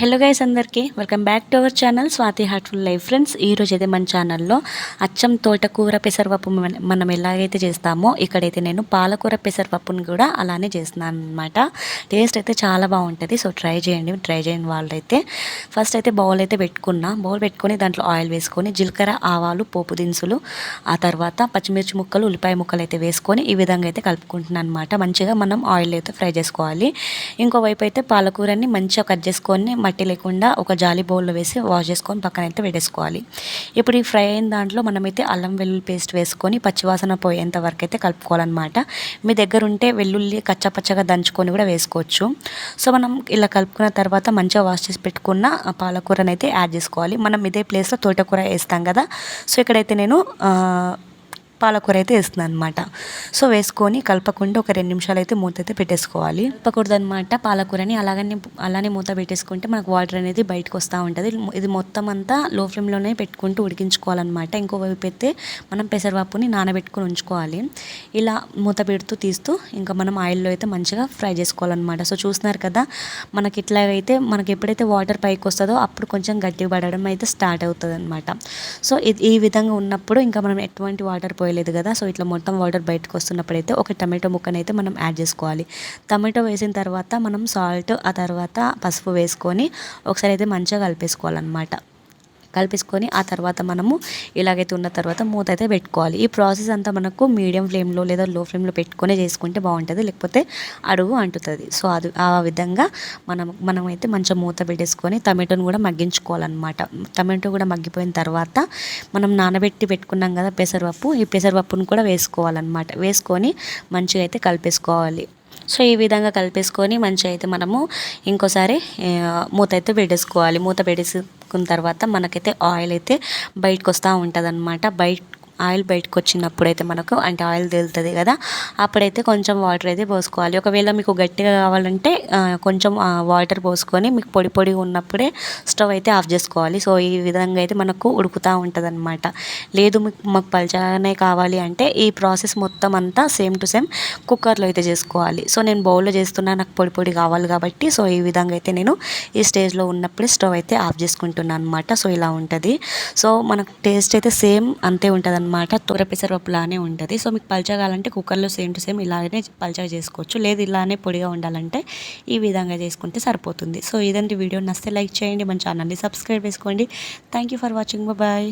Hello guys అందరికీ. Welcome back to our channel Swathi heartful life friends ఈ రోజు అయితే మన ఛానల్లో అచ్చం తోటకూర పెసరపప్పు మనం ఎలాగైతే చేస్తామో ఇక్కడైతే నేను పాలకూర పెసరపప్పుని కూడా అలానే చేస్తున్నాను అనమాట టేస్ట్ అయితే చాలా బాగుంటుంది సో ట్రై చేయండి ట్రై చేయని వాళ్ళైతే. ఫస్ట్ అయితే బౌల్ అయితే పెట్టుకున్నా. బౌల్ పెట్టుకొని దాంట్లో ఆయిల్ వేసుకొని జీలకర్ర ఆవాలు పోపు దినుసులు ఆ తర్వాత పచ్చిమిర్చి ముక్కలు ఉల్లిపాయ ముక్కలు అయితే వేసుకొని ఈ విధంగా అయితే కలుపుకుంటున్నాను అనమాట మంచిగా మనం ఆయిల్ అయితే ఫ్రై చేసుకోవాలి. ఇంకోవైపు అయితే పాలకూరని మంచిగా కట్ చేసుకొని మట్టి లేకుండా ఒక జాలి బౌల్లో వేసి వాష్ చేసుకొని పక్కన అయితే పెట్టేసుకోవాలి. ఇప్పుడు ఈ ఫ్రై అయిన దాంట్లో మనమైతే అల్లం వెల్లుల్లి పేస్ట్ వేసుకొని పచ్చివాసన పోయేంత వరకు అయితే కలుపుకోవాలన్నమాట. మీ దగ్గర ఉంటే వెల్లుల్లి కచ్చపచ్చగా దంచుకొని కూడా వేసుకోవచ్చు. సో మనం ఇలా కలుపుకున్న తర్వాత మంచిగా వాష్ చేసి పెట్టుకున్న పాలకూరనైతే పాలకూరని అయితే యాడ్ చేసుకోవాలి. మనం ఇదే ప్లేస్లో తోటకూర వేస్తాం కదా. సో ఇక్కడైతే నేను పాలకూర అయితే వేస్తున్నాను అనమాట సో వేసుకొని కలపకుండా ఒక రెండు నిమిషాలు అయితే మూత అయితే పెట్టేసుకోవాలి. కలపకూడదు అనమాట పాలకూరని. అలాగనే అలానే మూత పెట్టేసుకుంటే మనకు వాటర్ అనేది బయటకు వస్తూ ఉంటుంది. ఇది మొత్తం అంతా లో ఫ్లేమ్లోనే పెట్టుకుంటూ ఉడికించుకోవాలన్నమాట. ఇంకోవైపు అయితే మనం పెసరపప్పుని నానబెట్టుకొని ఉంచుకోవాలి. ఇలా మూత పెడుతూ తీస్తూ ఇంకా మనం ఆయిల్లో అయితే మంచిగా ఫ్రై చేసుకోవాలన్నమాట. సో చూస్తున్నారు కదా మనకి ఇట్లా అయితే మనకి ఎప్పుడైతే వాటర్ పైకి వస్తుందో అప్పుడు కొంచెం గట్టి పడడం అయితే స్టార్ట్ అవుతుంది అనమాట సో ఇది ఈ విధంగా ఉన్నప్పుడు ఇంకా మనం ఎటువంటి వాటర్ పోయలేదు కదా సో ఇట్లా మొత్తం వాటర్ బయటకు వస్తున్నప్పుడు అయితే ఒక టమాటో ముక్కనైతే అయితే మనం యాడ్ చేసుకోవాలి. టమాటో వేసిన తర్వాత మనం సాల్ట్ ఆ తర్వాత పసుపు వేసుకొని ఒకసారి అయితే మంచిగా కలిపేసుకోవాలన్నమాట. కలిపేసుకొని ఆ తర్వాత మనము ఇలాగైతే ఉన్న తర్వాత మూత అయితే పెట్టుకోవాలి. ఈ ప్రాసెస్ అంతా మనకు మీడియం ఫ్లేమ్లో లేదా లో ఫ్లేమ్లో పెట్టుకొని చేసుకుంటే బాగుంటుంది. లేకపోతే అడుగు అంటుతుంది. సో అది ఆ విధంగా మనం మనమైతే మంచిగా మూత పెట్టేసుకొని టమాటోని కూడా మగ్గించుకోవాలన్నమాట. టమాటో కూడా మగ్గిపోయిన తర్వాత మనం నానబెట్టి పెట్టుకున్నాం కదా పెసరపప్పు ఈ పెసరపప్పును కూడా వేసుకోవాలన్నమాట. వేసుకొని మంచిగా అయితే కలిపేసుకోవాలి. సో ఈ విధంగా కలిపేసుకొని మంచిగా అయితే మనము ఇంకోసారి మూత అయితే పెట్టేసుకోవాలి. మూత కలుపుకున్న తర్వాత మనకైతే ఆయిల్ అయితే బయటకు వస్తూ ఉంటుంది అనమాట బయట ఆయిల్ బయటకు వచ్చినప్పుడు అయితే మనకు అంటే ఆయిల్ తేలుతుంది కదా అప్పుడైతే కొంచెం వాటర్ అయితే పోసుకోవాలి. ఒకవేళ మీకు గట్టిగా కావాలంటే కొంచెం వాటర్ పోసుకొని మీకు పొడి పొడి ఉన్నప్పుడే స్టవ్ అయితే ఆఫ్ చేసుకోవాలి. సో ఈ విధంగా అయితే మనకు ఉడుకుతూ ఉంటుంది అనమాట లేదు మీకు మాకు పలచగానే కావాలి అంటే ఈ ప్రాసెస్ మొత్తం అంతా సేమ్ టు సేమ్ కుక్కర్లో అయితే చేసుకోవాలి. సో నేను బౌల్లో చేస్తున్నా నాకు పొడి పొడి కావాలి కాబట్టి సో ఈ విధంగా అయితే నేను ఈ స్టేజ్లో ఉన్నప్పుడే స్టవ్ అయితే ఆఫ్ చేసుకుంటున్నాను అనమాట సో ఇలా ఉంటుంది. సో మనకు టేస్ట్ అయితే సేమ్ అంతే ఉంటుంది అనమాట తూర పెసరపప్పులానే ఉంటుంది. సో మీకు పల్చగా కావాలంటే కుక్కర్లో సేమ్ టు సేమ్ ఇలానే పల్చగా చేసుకోవచ్చు. లేదు ఇలానే పొడిగా ఉండాలంటే ఈ విధంగా చేసుకుంటే సరిపోతుంది. సో ఇదండి వీడియో. నచ్చితే లైక్ చేయండి. మన ఛానల్ని సబ్స్క్రైబ్ చేసుకోండి. Thank you for watching. Bye.